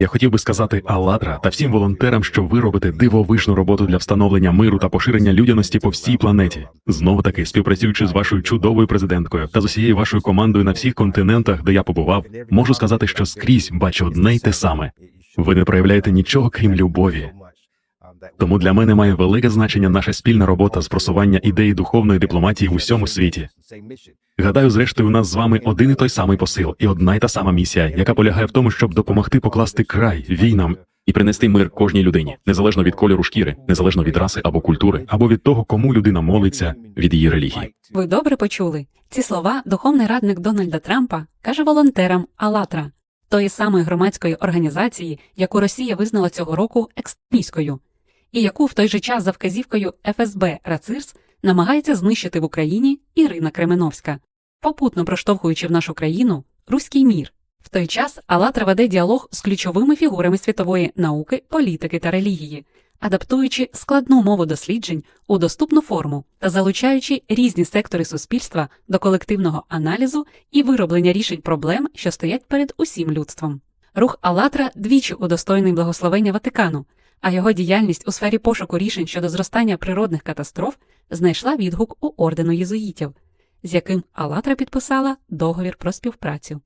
Я хотів би сказати Аладра та всім волонтерам, що ви робите дивовижну роботу для встановлення миру та поширення людяності по всій планеті. Знову таки, співпрацюючи з вашою чудовою президенткою та з усією вашою командою на всіх континентах, де я побував, можу сказати, що скрізь бачу одне й те саме. Ви не проявляєте нічого крім любові. Тому для мене має велике значення наша спільна робота з просування ідеї духовної дипломатії в усьому світі. Гадаю, зрештою, у нас з вами один і той самий посил і одна й та сама місія, яка полягає в тому, щоб допомогти покласти край війнам і принести мир кожній людині, незалежно від кольору шкіри, незалежно від раси або культури, або від того, кому людина молиться від її релігії. Ви добре почули. Ці слова духовний радник Дональда Трампа каже волонтерам Алатра, тої самої громадської організації, яку Росія визнала цього року екстремістською, і яку в той же час за вказівкою ФСБ Рацирс намагається знищити в Україні Ірина Кременовська, попутно проштовхуючи в нашу країну руський мір. В той час Алатра веде діалог з ключовими фігурами світової науки, політики та релігії, адаптуючи складну мову досліджень у доступну форму та залучаючи різні сектори суспільства до колективного аналізу і вироблення рішень проблем, що стоять перед усім людством. Рух Алатра двічі удостоєний благословення Ватикану, а його діяльність у сфері пошуку рішень щодо зростання природних катастроф знайшла відгук у ордену єзуїтів, з яким Алатра підписала договір про співпрацю.